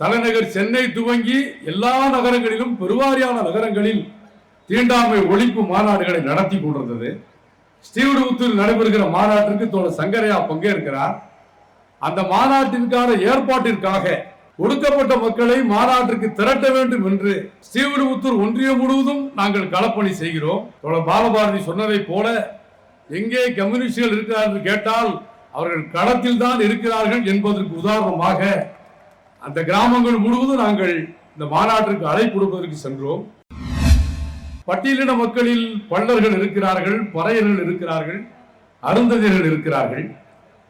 தலைநகர் சென்னை துவங்கி எல்லா நகரங்களிலும் பெருவாரியான நகரங்களில் தீண்டாமை ஒழிப்பு மாநாடுகளை நடத்தி கொண்டிருந்தது. ஸ்ரீவிடுபுத்தூர் நடைபெறுகிற மாநாட்டிற்கு தோழர் சங்கரையா பங்கேற்கிறார். அந்த மாநாட்டிற்கான ஏற்பாட்டிற்காக ஒடுக்கப்பட்ட மக்களை மாநாட்டிற்கு திரட்ட வேண்டும் என்று ஸ்ரீவிடுபுத்தூர் ஒன்றியம் முழுவதும் நாங்கள் களப்பணி செய்கிறோம். தோழர் பாலபாரதி சொன்னதைப் போல எங்கே கம்யூனிஸ்டுகள் இருக்கிறார்கள் என்று கேட்டால் அவர்கள் களத்தில் தான் இருக்கிறார்கள் என்பதற்கு உதாரணமாக அந்த கிராமங்கள் முழுவதும் நாங்கள் இந்த மாநாட்டிற்கு அழைப்பு கொடுப்பதற்கு சென்றோம். பட்டியலின மக்களில் பள்ளர்கள் இருக்கிறார்கள் பறையர்கள் இருக்கிறார்கள் அருந்ததியர்கள் இருக்கிறார்கள்.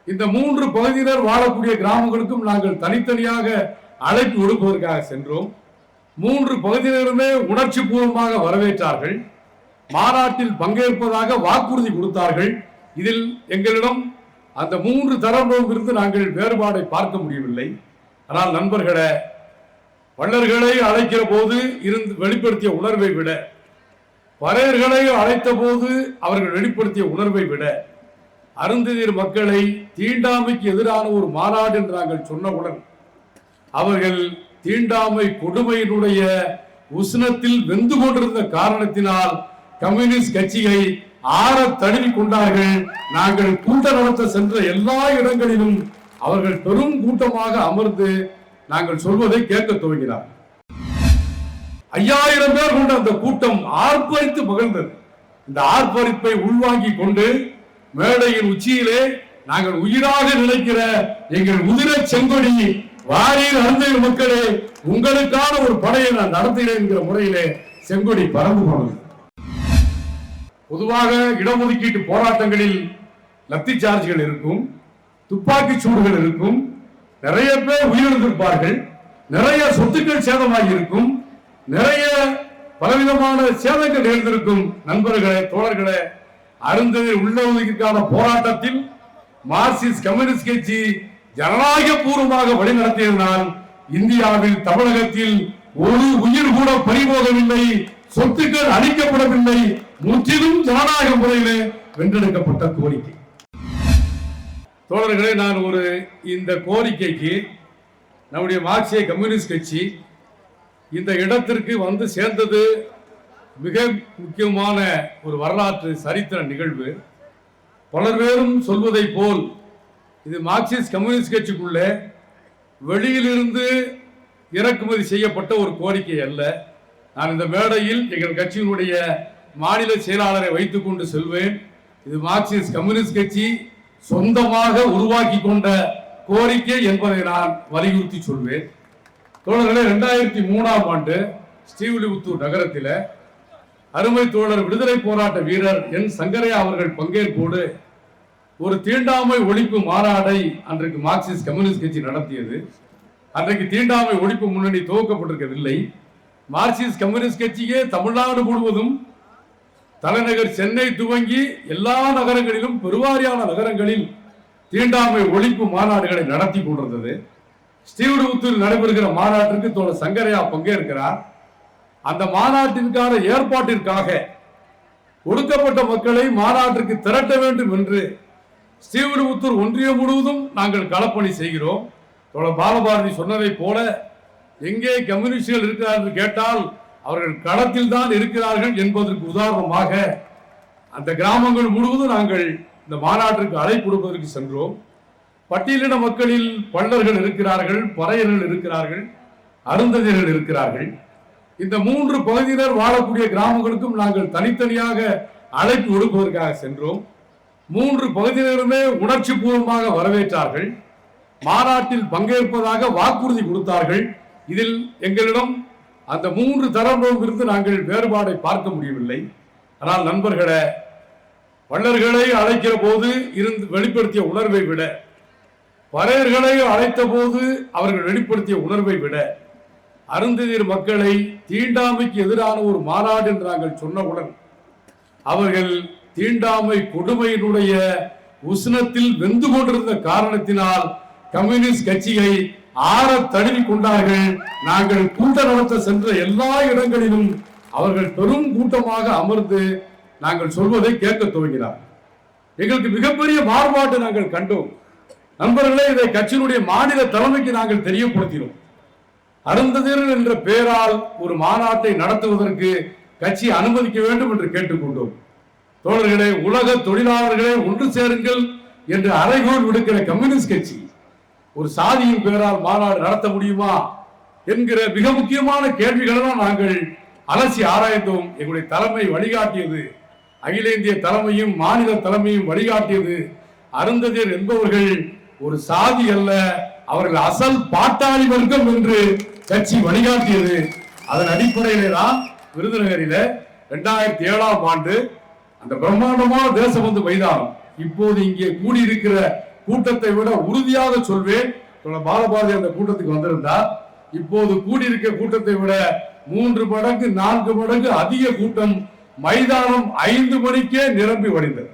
இந்த மூன்று பகுதியினர் வாழக்கூடிய கிராமங்களுக்கும் நாங்கள் தனித்தனியாக அழைப்பு கொடுப்பதற்காக சென்றோம். மூன்று பகுதியினருமே உணர்ச்சி பூர்வமாக வரவேற்றார்கள். மாநாட்டில் பங்கேற்பதாக வாக்குறுதி கொடுத்தார்கள். இதில் எங்களிடம் அந்த மூன்று தரப்பிலும் இருந்து நாங்கள் வேறுபாடை பார்க்க முடியவில்லை. ஆனால் நண்பர்களே வள்ளர்களை அழைக்கிற போது இருந்து வெளிப்படுத்திய உணர்வை விட பறையர்களை அழைத்த போது அவர்கள் வெளிப்படுத்திய உணர்வை விட அருந்ததியர் மக்களை தீண்டாமைக்கு எதிரான ஒரு மாநாடு என்று நாங்கள் சொன்னவுடன் அவர்கள் தீண்டாமை கொடுமையினுடைய உஷ்ணத்தில் வெந்து கொண்டிருந்த காரணத்தினால் கம்யூனிஸ்ட் கட்சியை ஆற தழுவி கொண்டார்கள். நாங்கள் கூட்ட நடத்த சென்ற எல்லா இடங்களிலும் அவர்கள் பெரும் கூட்டமாக அமர்ந்து நாங்கள் சொல்வதை கேட்க துவங்கினார். ஐயாயிரம் பேர் கொண்ட அந்த கூட்டம் ஆர்ப்பரித்து மகிழ்ந்தது. இந்த ஆர்ப்பரிப்பை உள்வாங்கிக் கொண்டு மேடையின் உச்சியிலே நாங்கள் உயிராக நினைக்கிற எங்கள் உதிர செங்கொடி வாரியில் அருந்தைய மக்களே உங்களுக்கான ஒரு படையை நான் நடத்துகிறேன் என்கிற முறையிலே செங்கொடி பறந்து போனது. பொதுவாக இடஒதுக்கீட்டு போராட்டங்களில் லத்தி சார்ஜ்கள் இருக்கும். துப்பாக்கி சூடுகள் இருக்கும். நிறைய பேர் உயிரிழந்திருப்பார்கள். நிறைய சொத்துக்கள் சேதமாகி இருக்கும் நிறைய பலவிதமான சேதங்கள் நிகழ்ந்திருக்கும். நண்பர்களே தோழர்களே அருந்ததி உள்ளொதுக்கீட்டுக்கான போராட்டத்தில் மார்க்சிஸ்ட் கம்யூனிஸ்ட் கட்சி ஜனநாயக பூர்வமாக வழிநடத்தியதனால் இந்தியாவில் தமிழகத்தில் ஒரு உயிர் கூட பறிபோகவில்லை. சொத்துக்கள் அளிக்கப்படவில்லை முற்றிலும் ஜனநாயக முறையிலே வென்றெடுக்கப்பட்ட கோரிக்கை. தோழர்களே நான் ஒரு இந்த கோரிக்கைக்கு நம்முடைய மார்க்சிய கம்யூனிஸ்ட் கட்சி இந்த இடத்திற்கு வந்து சேர்ந்தது மிக முக்கியமான ஒரு வரலாற்று சரித்திர நிகழ்வு. பலர் பேரும் சொல்வதைப் போல் இது மார்க்சிஸ்ட் கம்யூனிஸ்ட் கட்சிக்குள்ளே வெளியிலிருந்து இறக்குமதி செய்யப்பட்ட ஒரு கோரிக்கை அல்ல. நான் இந்த மேடையில் எங்கள் கட்சியினுடைய மாநில செயலாளரை வைத்துக்கொண்டு செல்வேன். இது மார்க்சிஸ்ட் கம்யூனிஸ்ட் கட்சி சொந்தமாக உருவாக்கி கொண்ட கோரிக்கை என்பதை நான் வலியுறுத்தி சொல்வேன். தோழர்களே ரெண்டாயிரத்தி மூணாம் ஆண்டு ஸ்ரீவில்லிபுத்தூர் நகரத்தில் அருமை தோழர் விடுதலை போராட்ட வீரர் என் சங்கரையா அவர்கள் பங்கேற்போடு ஒரு தீண்டாமை ஒழிப்பு மாநாடை அன்றைக்கு மார்க்சிஸ்ட் கம்யூனிஸ்ட் கட்சி நடத்தியது. அன்றைக்கு தீண்டாமை ஒழிப்பு முன்னணி துவக்கப்பட்டிருக்கவில்லை. மார்க்சிஸ்ட் கம்யூனிஸ்ட் கட்சியே தமிழ்நாடு முழுவதும் தலைநகர் சென்னை துவங்கி எல்லா நகரங்களிலும் பெருவாரியான நகரங்களில் தீண்டாமை ஒழிப்பு மாநாடுகளை நடத்தி கொண்டிருந்தது. ஸ்ரீவிடுபுத்தூர் நடைபெறுகிற மாநாட்டிற்கு தோழர் சங்கரையா பங்கேற்கிறார். அந்த மாநாட்டிற்கான ஏற்பாட்டிற்காக ஒடுக்கப்பட்ட மக்களை மாநாட்டிற்கு திரட்ட வேண்டும் என்று ஸ்ரீவிடுபுத்தூர் ஒன்றியம் முழுவதும் நாங்கள் களப்பணி செய்கிறோம். தோழர் பாலபாரதி சொன்னதைப் போல எங்கே கம்யூனிஸ்டுகள் இருக்கிறார் என்று கேட்டால் அவர்கள் களத்தில் தான் இருக்கிறார்கள் என்பதற்கு உதாரணமாக அந்த கிராமங்கள் முழுவதும் நாங்கள் இந்த மாநாட்டிற்கு அழைப்பு கொடுப்பதற்கு சென்றோம். பட்டியலின மக்களில் பள்ளர்கள் இருக்கிறார்கள் பறையர்கள் இருக்கிறார்கள் அருந்ததியர்கள் இருக்கிறார்கள். இந்த மூன்று பகுதியினர் வாழக்கூடிய கிராமங்களுக்கும் நாங்கள் தனித்தனியாக அழைப்பு கொடுப்பதற்காக சென்றோம். மூன்று பகுதியினருமே உணர்ச்சி பூர்வமாக வரவேற்றார்கள். மாநாட்டில் பங்கேற்பதாக வாக்குறுதி கொடுத்தார்கள். இதில் எங்களிடம் அந்த மூன்று தரப்பிலும் நாங்கள் வேறுபாடை பார்க்க முடியவில்லை. ஆனால் நண்பர்களே வள்ளர்களை அழைக்கிற போது இருந்து வெளிப்படுத்திய உணர்வை விட பறையர்களை அழைத்த போது அவர்கள் வெளிப்படுத்திய உணர்வை விட அருந்ததியர் மக்களை தீண்டாமைக்கு எதிரான ஒரு மாநாடு என்று நாங்கள் சொன்னவுடன் அவர்கள் தீண்டாமை கொடுமையினுடைய உஷ்ணத்தில் வெந்து கொண்டிருந்த காரணத்தினால் கம்யூனிஸ்ட் கட்சியை ஆற தழுவி கொண்டார்கள் நாங்கள் கூட்ட நடத்த சென்ற எல்லா இடங்களிலும் அவர்கள் பெரும் கூட்டமாக அமர்ந்து நாங்கள் சொல்வதை கேட்க துவங்கினார் எங்களுக்கு மிகப்பெரிய மாறுபாட்டை நாங்கள் கண்டோம். நண்பர்களே இதை கட்சியினுடைய மாநில தலைமைக்கு நாங்கள் தெரியப்படுத்தினோம். அருந்ததியர் என்ற பெயரால் ஒரு மாநாட்டை நடத்துவதற்கு கட்சி அனுமதிக்க வேண்டும் என்று கேட்டுக்கொண்டோம். தோழர்களே உலக தொழிலாளர்களே ஒன்று சேருங்கள் என்று அறைகோல் விடுக்கிற கம்யூனிஸ்ட் கட்சி ஒரு சாதியின் பெயரால் மாநாடு நடத்த முடியுமா என்கிற மிக முக்கியமான கேள்விகளெல்லாம் நாங்கள் அலசி ஆராய்ந்தோம். எங்களுடைய தலைமை வழிகாட்டியது அகில இந்திய தலைமையும் மாநில தலைமையும் வழிகாட்டியது. அருந்ததியர் என்பவர்கள் ஒரு சாதி அல்ல அவர்கள் அசல் பாட்டாளி வர்க்கம் என்று கட்சி வழிகாட்டியது. அதன் அடிப்படையிலே தான் விருதுநகரில இரண்டாயிரத்தி ஏழாம் ஆண்டு அந்த பிரம்மாண்டமான தேசபந்து மைதானம் இப்போது இங்கே கூடியிருக்கிற கூட்டத்தை விட உறுதியாக சொல்வேன். பாலபாரதி அந்த கூட்டத்துக்கு வந்திருந்தார். இப்போது கூடியிருக்க கூட்டத்தை விட மூன்று மடங்கு நான்கு மடங்கு அதிக கூட்டம் மைதானம் ஐந்து மணிக்கே நிரம்பி வடிந்தது.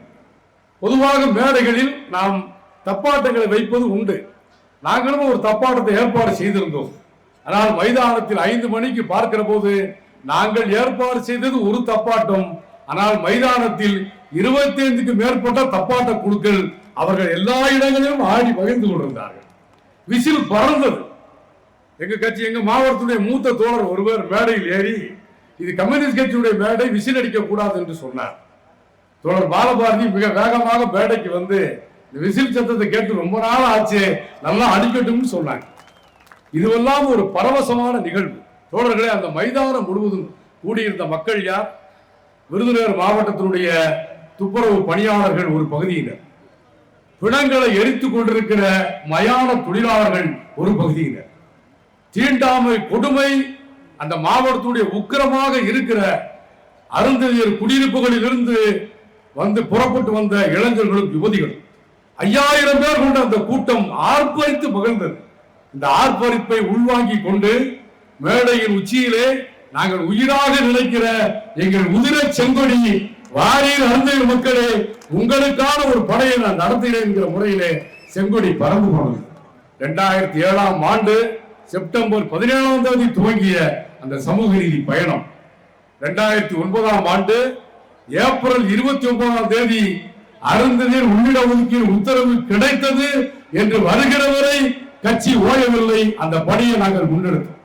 பொதுவாக மேடைகளில் நாம் தப்பாட்டங்களை வைப்பது உண்டு. நாங்களும் ஒரு தப்பாட்டத்தை ஏற்பாடு செய்திருந்தோம். ஆனால் மைதானத்தில் ஐந்து மணிக்கு பார்க்கிற போது நாங்கள் ஏற்பாடு செய்தது ஒரு தப்பாட்டம். ஆனால் மைதானத்தில் இருபத்தி ஐந்துக்கு மேற்பட்ட தப்பாட்ட குழுக்கள் அவர்கள் எல்லா இடங்களிலும் ஆடி பகிர்ந்து கொண்டிருந்தார்கள். விசில் பறந்தது. எங்க கட்சி எங்க மாவட்டத்துடைய மூத்த தோழர் ஒருவர் மேடையில் ஏறி இது கம்யூனிஸ்ட் கட்சியுடைய மேடை விசில் அடிக்க கூடாது என்று சொன்னார். தோழர் பாலபாரதி மிக வேகமாக மேடைக்கு வந்து இந்த விசில் சத்தத்தை கேட்டு ரொம்ப நாள் ஆச்சு நல்லா அடிக்கட்டும்னு சொன்னாங்க. இதுவெல்லாம் ஒரு பரவசமான நிகழ்வு. தோழர்களே அந்த மைதானம் முழுவதும் கூடியிருந்த மக்கள் யார்? விருதுநகர் மாவட்டத்தினுடைய துப்புரவு பணியாளர்கள் ஒரு பகுதியினர். பிணங்களை எரித்துக் கொண்டிருக்கிற மயான தொழிலாளர்கள் ஒரு பகுதியினர். தீண்டாமை கொடுமை அந்த மாவட்டத்துடைய உக்கிரமாக இருக்கிற அருந்ததியர் குடியிருப்புகளில் இருந்து வந்து புறப்பட்டு வந்த இளைஞர்களும் யுவதிகளும். ஐயாயிரம் பேர் கொண்ட அந்த கூட்டம் ஆர்ப்பரித்து மகிழ்ந்தது. இந்த ஆர்ப்பரிப்பை உள்வாங்கிக் கொண்டு மேடையின் உச்சியிலே நாங்கள் உயிராக நினைக்கிற எங்கள் உதிர செங்கொடி வாரீர் அருந்தையர் மக்களே உங்களுக்கான ஒரு படையை நான் நடத்துகிறேன் என்கிற முறையிலே செங்கொடி பறந்து போனது. இரண்டாயிரத்தி ஏழாம் ஆண்டு செப்டம்பர் பதினேழாம் தேதி துவங்கிய அந்த சமூக நீதி பயணம். இரண்டாயிரத்தி ஒன்பதாம் ஆண்டு ஏப்ரல் இருபத்தி ஒன்பதாம் தேதி அருந்ததில் உள்ளிட ஒதுக்கீடு உத்தரவு கிடைத்தது என்று வருகிற வரை கட்சி ஓயவில்லை. அந்த பணியை நாங்கள் முன்னெடுத்தோம்.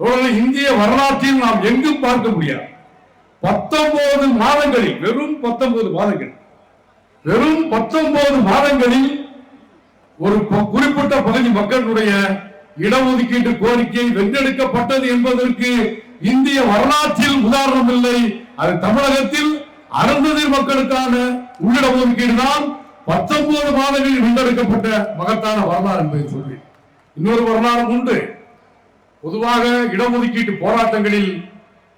தொடர்ந்து இந்திய வரலாற்றில் நாம் எங்கும் பார்க்க முடியாது. பத்தொன்பது மாதங்களில் வெறும் பத்தொன்பது மாதங்கள் வெறும் பத்தொன்பது மாதங்களில் ஒரு குறிப்பிட்ட பகுதி மக்களுடைய இடஒதுக்கீட்டு கோரிக்கை வென்றெடுக்கப்பட்டது என்பதற்கு இந்திய வரலாற்றில் உதாரணம் இல்லை. அது தமிழகத்தில் அருந்ததிர் மக்களுக்கான உள்ளிட ஒதுக்கீடு தான் பத்தொன்பது மாதங்களில் வென்றெடுக்கப்பட்ட மகத்தான வரலாறு என்பதை சொல்லி இன்னொரு வரலாறு உண்டு. பொதுவாக இடஒதுக்கீட்டு போராட்டங்களில்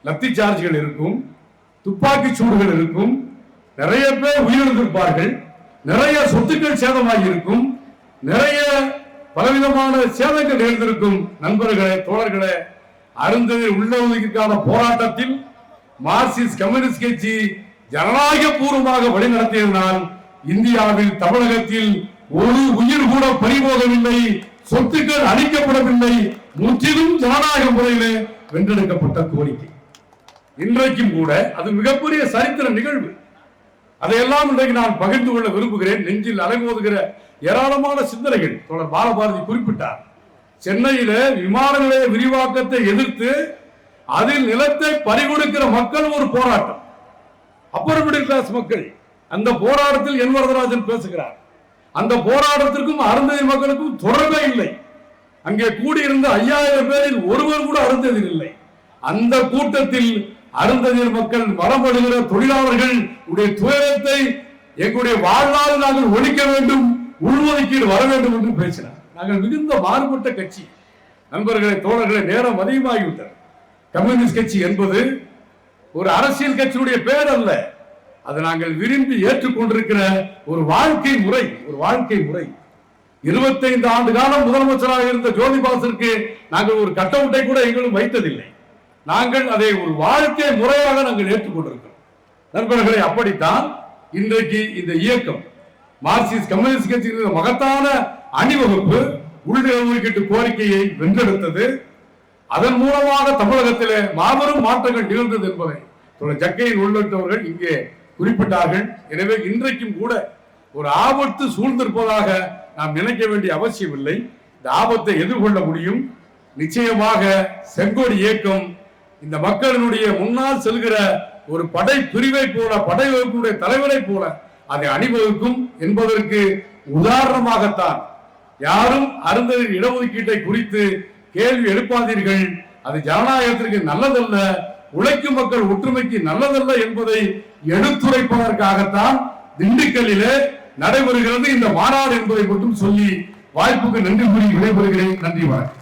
லத்தி சார்ஜ்கள் இருக்கும். துப்பாக்கி சூடுகள் இருக்கும். நிறைய பேர் உயிரிழந்திருப்பார்கள். நிறைய சொத்துக்கள் சேதமாகி இருக்கும். நிறைய பலவிதமான சேதங்கள் எழுந்திருக்கும் நண்பர்களே தோழர்களே அருந்ததி உள்ளொதுக்கீட்டுக்கான போராட்டத்தில் மார்க்சிஸ்ட் கம்யூனிஸ்ட் கட்சி ஜனநாயக பூர்வமாக வழிநடத்தியதனால் இந்தியாவில் தமிழகத்தில் ஒரு உயிர் கூட பறிபோகவில்லை. சொத்துக்கள் அளிக்கப்படவில்லை முற்றிலும் ஜனநாயக முறையிலே வென்றெடுக்கப்பட்ட கோரிக்கை. இன்றைக்கும் கூட அது மிகப்பெரிய சரித்திர நிகழ்வு. அதையெல்லாம் இன்றைக்கு நான் பகிர்ந்து கொள்ள விரும்புகிறேன். நெஞ்சில் அலைமோதுகிற ஏராளமான சிந்தனைகள். தொடர் பாலபாரதி குறிப்பிட்டார். சென்னையில விமான நிலைய விரிவாக்கத்தை எதிர்த்து அதில் நிலத்தை பறிகொடுக்கிற மக்கள் ஒரு போராட்டம். அப்பர் மிடில் கிளாஸ் மக்கள். அந்த போராட்டத்தில் என் வரதராஜன் பேசுகிறார். அந்த போராட்டத்திற்கும் அருந்ததி மக்களுக்கும் தொடர்பே இல்லை. அங்கே கூடியிருந்த ஐயாயிரம் பேரில் ஒருவர் கூட அருந்ததில் இல்லை. அந்த கூட்டத்தில் அருந்ததியர் மக்கள் வரப்படுகிற தொழிலாளர்கள் உடைய துயரத்தை எங்களுடைய வாழ்நாள் நாங்கள் ஒழிக்க வேண்டும் உள்ஒதுக்கீடு வர வேண்டும் என்று பேசினார். நாங்கள் மிகுந்த மாறுபட்ட கட்சி. நண்பர்களை தோழர்களே நேரம் அதிகமாகிவிட்டது. கம்யூனிஸ்ட் கட்சி என்பது ஒரு அரசியல் கட்சியினுடைய பெயர் அல்ல. அது நாங்கள் விரும்பி ஏற்றுக்கொண்டிருக்கிற ஒரு வாழ்க்கை முறை ஒரு வாழ்க்கை முறை. இருபத்தைந்து ஆண்டு காலம் முதலமைச்சராக இருந்த ஜோதிபாசிற்கு நாங்கள் ஒரு கட்டவுட்டை கூட எங்களும் வைத்ததில்லை. நாங்கள் அதை ஒரு வாழ்க்கை முறையாக நாங்கள் ஏற்றுக்கொண்டிருக்கிறோம். நண்பர்களே அப்படித்தான் இன்றைக்கு இந்த இயக்கம். மார்க்சிஸ்ட் கம்யூனிஸ்ட் கட்சியின் மகத்தான அணிவகுப்பு உள்ஒதுக்கீட்டு கோரிக்கையை வென்றெடுத்தது. அதன் மூலமாக தமிழகத்திலே மாபெரும் மாற்றங்கள் நிகழ்ந்தது என்பதை தோழர் உள்ளிட்டவர்கள் இங்கே குறிப்பிட்டார்கள். எனவே இன்றைக்கும் கூட ஒரு ஆபத்து சூழ்ந்திருப்பதாக நாம் நினைக்க வேண்டிய அவசியம் இல்லை இந்த ஆபத்தை எதிர்கொள்ள முடியும். நிச்சயமாக செங்கோடி இயக்கம் இந்த மக்களினுடைய முன்னால் செல்கிற ஒரு படை பிரிவை போல படை வகுப்புடைய தலைவரை போல அதை அணிவகுக்கும் என்பதற்கு உதாரணமாகத்தான் யாரும் அருந்ததின் இடஒதுக்கீட்டை குறித்து கேள்வி எழுப்பாதீர்கள். அது ஜனநாயகத்திற்கு நல்லதல்ல உழைக்கும் மக்கள் ஒற்றுமைக்கு நல்லதல்ல என்பதை எடுத்துரைப்பதற்காகத்தான் திண்டுக்கல்லிலே நடைபெறுகிறது இந்த மாநாடு என்பதை மட்டும் சொல்லி வாய்ப்புக்கு நன்றி கூறி விடைபெறுகிறேன். நன்றி வணக்கம்.